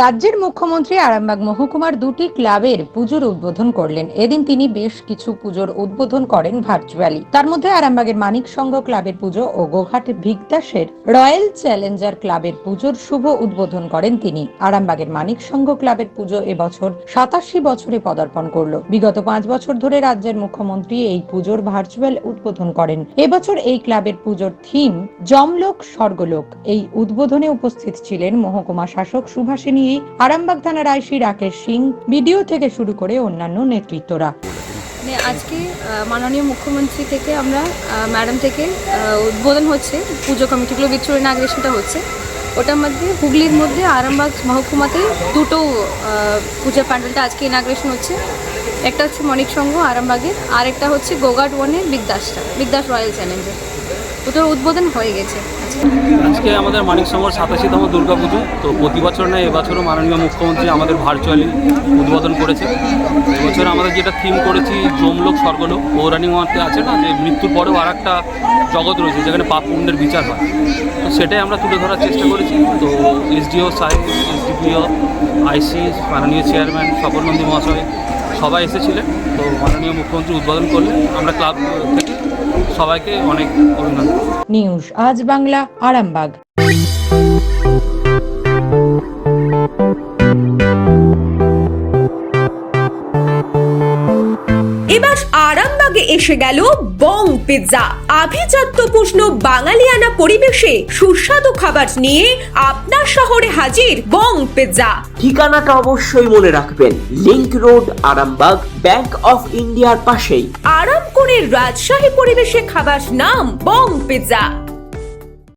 রাজ্যের মুখ্যমন্ত্রী আরামবাগ মহকুমার দুটি ক্লাবের পুজোর উদ্বোধন করলেন। এদিন তিনি বেশ কিছু পুজোর উদ্বোধন করেন ভার্চুয়ালি তার মধ্যে আরামবাগের মানিক সংঘ ক্লাবের পুজো ও গোঘাট ভিগদাসের রয়্যাল চ্যালেঞ্জার ক্লাবের পুজোর শুভ উদ্বোধন করেন তিনি। আরামবাগের মানিক সংঘ ক্লাবের পুজো এবছর সাতাশি বছরে পদার্পণ করল। বিগত পাঁচ বছর ধরে রাজ্যের মুখ্যমন্ত্রী এই পুজোর ভার্চুয়াল উদ্বোধন করেন। এবছর এই ক্লাবের পুজোর থিম জমলোক স্বর্গলোক। এই উদ্বোধনে উপস্থিত ছিলেন মহকুমা শাসক সুভাষিনী আরামবাগ থানার আইসি রাকেশ সিং বিডিও থেকে শুরু করে অন্যান্য নেতৃত্বরা। মানে আজকে মাননীয় মুখ্যমন্ত্রী থেকে আমরা ম্যাডাম থেকে উদ্বোধন হচ্ছে, পুজো কমিটিগুলো বিচ্ছুর ইনাগ্রেশনটা হচ্ছে। ওটার মধ্যে, হুগলির মধ্যে আরামবাগ মহকুমাতে দুটো পূজা প্যান্ডেলটা আজকে ইনাগ্রেশন হচ্ছে। একটা হচ্ছে মণিক সংঘ আরামবাগের আর একটা হচ্ছে গোগাট ওয়ানের বিগদাসটা বিগদাস রয়্যাল চ্যালেঞ্জার। ওটার উদ্বোধন হয়ে গেছে। আজকে আমাদের মানিক সংঘর সাতাশিতম দুর্গাপুজো, তো প্রতি বছর নয় এবছরও মাননীয় মুখ্যমন্ত্রী আমাদের ভার্চুয়ালি উদ্বোধন করেছে। এবছর আমাদের যেটা থিম করেছি জমলোক স্বর্গলোক পৌরাণিক মতে আছে না, যে মৃত্যুর পরেও আর একটা জগৎ রয়েছে, যেখানে পাপ পুণ্যের বিচার হয়। তো সেটাই আমরা তুলে ধরার চেষ্টা করেছি। তো এসডিও সাহেব, এসডিপিও, আইসি, মাননীয় চেয়ারম্যান স্বপন মহাশয়, সবাই এসেছিলেন। তো মাননীয় মুখ্যমন্ত্রী উদ্বোধন করলেন। আমরা ক্লাব থেকে সবাইকে অনেক অভিনন্দন। নিউজ আজ বাংলা আরামবাগ। এবার আরামবাগে এসে গেল বং পিৎজা। আভিজাত্য প্রশ্ন বাঙালিয়ানা পরিবেশে সুস্বাদু খাবার নিয়ে আপনার শহরে হাজির বং পিৎজা। ঠিকানাটা অবশ্যই মনে রাখবেন link road Arambagh bank of ইন্ডিয়ার পাশেই। আরাম করে রাজশাহী পরিবেশে খাবার নাম বং পিৎজা।